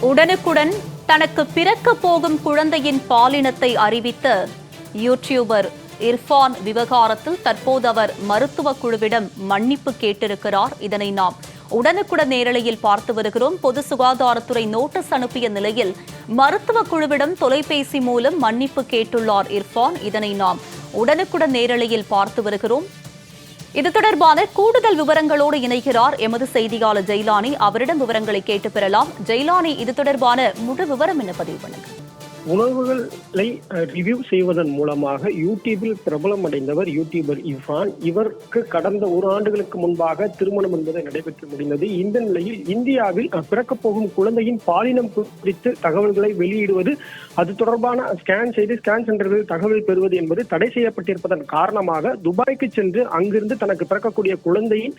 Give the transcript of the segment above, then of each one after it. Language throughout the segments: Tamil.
உடனுக்குடன் தனக்கு பிறக்க போகும் குழந்தையின் பாலினத்தை அறிவித்த யூடியூபர் இர்ஃபான் விவகாரத்தில் தற்போது அவர் மருத்துவ குழுவிடம் மன்னிப்பு கேட்டிருக்கிறார். இதனை நாம் உடனுக்குடன் நேரலையில் பார்த்து வருகிறோம். பொது சுகாதாரத்துறை நோட்டீஸ் அனுப்பிய நிலையில் மருத்துவ குழுவிடம் தொலைபேசி மூலம் மன்னிப்பு கேட்டுள்ளார் இர்ஃபான். இதனை நாம் உடனுக்குடன் நேரலையில் பார்த்து வருகிறோம். இது தொடர்பான கூடுதல் விவரங்களோடு இணைகிறார் எமது செய்தியாளர் ஜெயிலானி. அவரிடம் விவரங்களை கேட்டு பெறலாம். ஜெயிலானி இது தொடர்பான முழு விவரம் என்ன பதிவு பண்ணுங்க உணவுகளை ரிவ்யூ செய்வதன் மூலமாக யூடியூபில் பிரபலம் அடைந்தவர் யூடியூபர் இஃபான் இவருக்கு கடந்த ஒரு ஆண்டுகளுக்கு முன்பாக திருமணம் என்பது நடைபெற்று முடிந்தது. இந்த நிலையில் இந்தியாவில் பிறக்கப் போகும் குழந்தையின் பாலினம் குறித்து தகவல்களை வெளியிடுவது அது தொடர்பான ஸ்கேன் செய்து ஸ்கேன் சென்டர்களில் தகவல் பெறுவது என்பது தடை செய்யப்பட்டிருப்பதன் காரணமாக துபாய்க்கு சென்று அங்கிருந்து தனக்கு பிறக்கக்கூடிய குழந்தையின்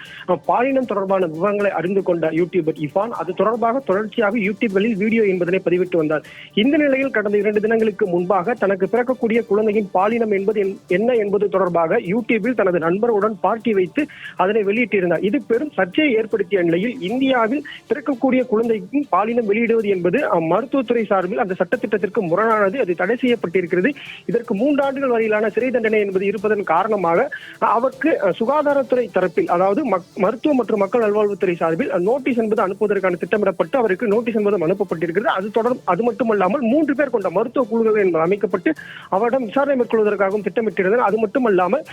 பாலினம் தொடர்பான விவரங்களை அறிந்து கொண்ட யூடியூபர் இஃபான் அது தொடர்பாக தொடர்ச்சியாக யூடியூப்களில் வீடியோ என்பதனை பதிவிட்டு வந்தார். இந்த நிலையில் கடந்த இரண்டு தினங்களுக்கு முன்பாக தனக்கு பிறக்கக்கூடிய குழந்தையின் பாலினம் என்பது என்ன என்பது தொடர்பாக யூடியூபில் தனது நண்பருடன் பார்ட்டி வைத்து அதனை வெளியிட்டிருந்தார். இது பெரும் சர்ச்சையை ஏற்படுத்திய நிலையில் இந்தியாவில் பிறக்கக்கூடிய குழந்தைக்கும் பாலினம் வெளியிடுவது என்பது மருத்துவத்துறை சார்பில் அந்த சட்டத்திட்டத்திற்கு முரணானது. அது தடை செய்யப்பட்டிருக்கிறது. இதற்கு மூன்றாண்டுகள் வரையிலான சிறை தண்டனை என்பது இருப்பதன் காரணமாக அவருக்கு சுகாதாரத்துறை தரப்பில் அதாவது மருத்துவ மற்றும் மக்கள் நல்வாழ்வுத்துறை சார்பில் நோட்டீஸ் என்பது அனுப்புவதற்கான திட்டமிடப்பட்டு அவருக்கு நோட்டீஸ் என்பதும் அனுப்பப்பட்டிருக்கிறது. அது தொடர் அது மட்டுமல்லாமல் மூன்று பேர் கொண்ட மருத்துவ குழுக்கள் என்பது அமைக்கப்பட்டு அவரிடம் விசாரணை மேற்கொள்வதற்காகவும் திட்டமிட்டிருந்தது அது மட்டுமல்லாமல்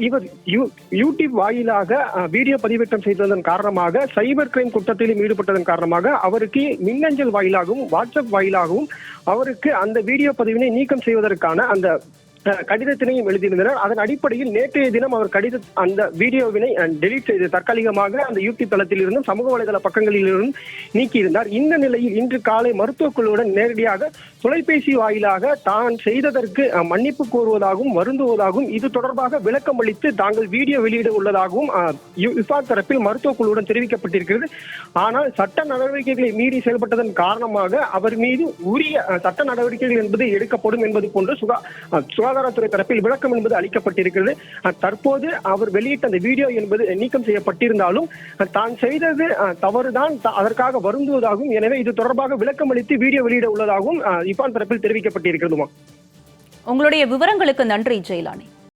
இவர் யூடியூப் வாயிலாக வீடியோ பதிவேற்றம் செய்ததன் காரணமாக சைபர் கிரைம் குற்றத்திலும் ஈடுபட்டதன் காரணமாக அவருக்கு மின்னஞ்சல் வாயிலாகவும் வாட்ஸ்அப் வாயிலாகவும் அவருக்கு அந்த வீடியோ பதிவினை நீக்கம் செய்வதற்கான அந்த கடிதத்தினையும் எழுதியிருந்தனர். அதன் அடிப்படையில் நேற்றைய தினம் அவர் கடித அந்த வீடியோவினை டெலீட் செய்து தற்காலிகமாக அந்த யூடியூப் தளத்தில் இருந்தும் சமூக வலைதள பக்கங்களிலிருந்தும் நீக்கியிருந்தார். இந்த நிலையில் இன்று காலை மருத்துவக் குழுவுடன் நேரடியாக தொலைபேசி வாயிலாக தான் செய்ததற்கு மன்னிப்பு கோருவதாகவும் வருந்துவதாகவும் இது தொடர்பாக விளக்கம் அளித்து தாங்கள் வீடியோ வெளியிட உள்ளதாகவும் அஹ், தரப்பில் மருத்துவக் குழுவுடன் தெரிவிக்கப்பட்டிருக்கிறது. ஆனால் சட்ட நடவடிக்கைகளை மீறி செயல்பட்டதன் காரணமாக அவர் மீது உரிய சட்ட நடவடிக்கைகள் என்பது எடுக்கப்படும் என்பது போன்று சுகா சுகாதாரத்துறை தரப்பில் விளக்கம் என்பது அளிக்கப்பட்டிருக்கிறது. தற்போது அவர் வெளியிட்ட அந்த வீடியோ என்பது நீக்கம் செய்யப்பட்டிருந்தாலும் தான் செய்தது தவறுதான் அதற்காக வருந்துவதாகவும் எனவே இது தொடர்பாக விளக்கம் அளித்து வீடியோ வெளியிட உள்ளதாகவும் இப்பான் தரப்பில் தெரிவிக்கப்பட்டிருக்கிறதுமா. உங்களுடைய விவரங்களுக்கு நன்றி ஜெயலானி.